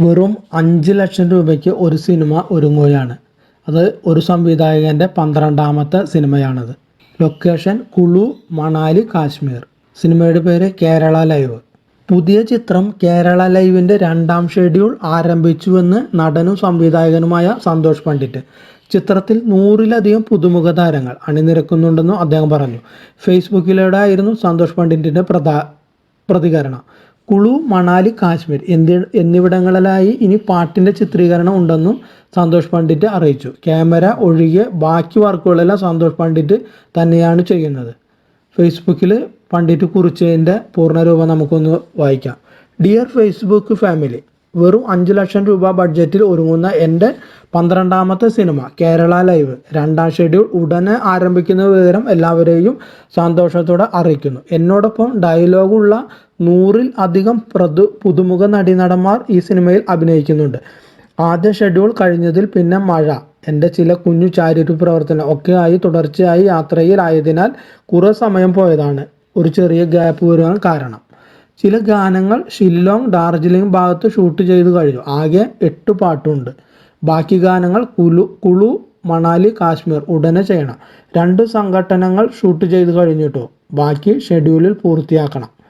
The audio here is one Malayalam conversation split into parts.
വെറും അഞ്ച് ലക്ഷം രൂപയ്ക്ക് ഒരു സിനിമ ഒരുങ്ങുകയാണ്. അത് ഒരു സംവിധായകന്റെ പന്ത്രണ്ടാമത്തെ സിനിമയാണത്. ലൊക്കേഷൻ കുളു മണാലി കാശ്മീർ. സിനിമയുടെ പേര് കേരള ലൈവ്. പുതിയ ചിത്രം കേരള ലൈവിന്റെ രണ്ടാം ഷെഡ്യൂൾ ആരംഭിച്ചുവെന്ന് നടനും സംവിധായകനുമായ സന്തോഷ് പണ്ഡിറ്റ്. ചിത്രത്തിൽ നൂറിലധികം പുതുമുഖ താരങ്ങൾ അണിനിരക്കുന്നുണ്ടെന്നും അദ്ദേഹം പറഞ്ഞു. ഫേസ്ബുക്കിലൂടെ ആയിരുന്നു സന്തോഷ് പണ്ഡിറ്റിന്റെ പ്രതികരണം. കുളു മണാലി കാശ്മീർ എന്നി എന്നിവിടങ്ങളിലായി ഇനി പാട്ടിന്റെ ചിത്രീകരണം ഉണ്ടെന്നും സന്തോഷ് പണ്ഡിറ്റ് അറിയിച്ചു. ക്യാമറ ഒഴികെ ബാക്കി വർക്കുകളെല്ലാം സന്തോഷ് പണ്ഡിറ്റ് തന്നെയാണ് ചെയ്യുന്നത്. ഫേസ്ബുക്കിൽ പണ്ഡിറ്റ് കുറിച്ചതിന്റെ പൂർണരൂപം നമുക്കൊന്ന് വായിക്കാം. ഡിയർ ഫേസ്ബുക്ക് ഫാമിലി വെറും അഞ്ച് ലക്ഷം രൂപ ബഡ്ജറ്റിൽ ഒരുങ്ങുന്ന എന്റെ പന്ത്രണ്ടാമത്തെ സിനിമ കേരള ലൈവ് രണ്ടാം ഷെഡ്യൂൾ ഉടനെ ആരംഭിക്കുന്ന വിവരം എല്ലാവരെയും സന്തോഷത്തോടെ അറിയിക്കുന്നു. എന്നോടൊപ്പം ഡയലോഗുള്ള നൂറിൽ അധികം പ്രതു പുതുമുഖ നടീനടന്മാർ ഈ സിനിമയിൽ അഭിനയിക്കുന്നുണ്ട്. ആദ്യ ഷെഡ്യൂൾ കഴിഞ്ഞതിൽ പിന്നെ മഴ. എന്റെ ചില കുഞ്ഞു ചാരിറ്റി പ്രവർത്തനം ഒക്കെ ആയി തുടർച്ചയായി യാത്രയിലായതിനാൽ കുറേ സമയം പോയതാണ്. ഒരു ചെറിയ ഗ്യാപ്പ് വരുവാൻ കാരണം. ചില ഗാനങ്ങൾ ഷില്ലോങ് ഡാർജിലിംഗ് ഭാഗത്ത് ഷൂട്ട് ചെയ്തു കഴിഞ്ഞു. ആകെ എട്ട് പാട്ടുണ്ട്. ബാക്കി ഗാനങ്ങൾ കുലു കുളു മണാലി കാശ്മീർ ഉടനെ ചെയ്യണം. രണ്ട് സംഘട്ടനങ്ങൾ ഷൂട്ട് ചെയ്തു കഴിഞ്ഞിട്ടോ. ബാക്കി ഷെഡ്യൂളിൽ പൂർത്തിയാക്കണം.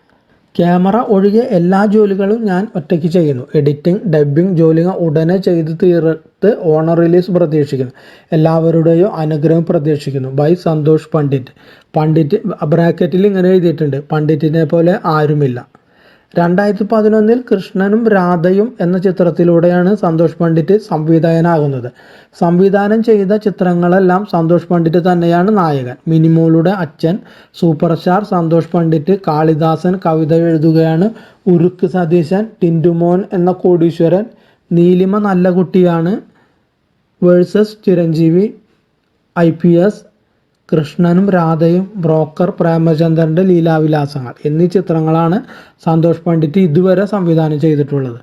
ക്യാമറ ഒഴികെ എല്ലാ ജോലികളും ഞാൻ ഒറ്റയ്ക്ക് ചെയ്യുന്നു. എഡിറ്റിംഗ് ഡബ്ബിംഗ് ജോലികൾ ഉടനെ ചെയ്ത് തീർത്ത് ഓണർ റിലീസ് പ്രതീക്ഷിക്കുന്നു. എല്ലാവരുടെയും അനുഗ്രഹം പ്രതീക്ഷിക്കുന്നു. ബൈ സന്തോഷ് പണ്ഡിറ്റ്. പണ്ഡിറ്റ് ബ്രാക്കറ്റിൽ ഇങ്ങനെ എഴുതിയിട്ടുണ്ട്. പണ്ഡിറ്റിനെ പോലെ ആരുമില്ല. രണ്ടായിരത്തി പതിനൊന്നിൽ കൃഷ്ണനും രാധയും എന്ന ചിത്രത്തിലൂടെയാണ് സന്തോഷ് പണ്ഡിറ്റ് സംവിധായകനാകുന്നത്. സംവിധാനം ചെയ്ത ചിത്രങ്ങളെല്ലാം സന്തോഷ് പണ്ഡിറ്റ് തന്നെയാണ് നായകൻ. മിനിമോളുടെ അച്ഛൻ സൂപ്പർ സ്റ്റാർ സന്തോഷ് പണ്ഡിറ്റ് കാളിദാസൻ കവിത എഴുതുകയാണ് ഉരുക്ക് സതീശൻ ടിന്റുമോൻ എന്ന കോടീശ്വരൻ നീലിമ നല്ല കുട്ടിയാണ് versus Chiranjeevi I P S കൃഷ്ണനും രാധയും ബ്രോക്കർ പ്രേമചന്ദ്രന്റെ ലീലാവിലാസങ്ങൾ എന്നീ ചിത്രങ്ങളാണ് സന്തോഷ് പണ്ഡിറ്റ് ഇതുവരെ സംവിധാനം ചെയ്തിട്ടുള്ളത്.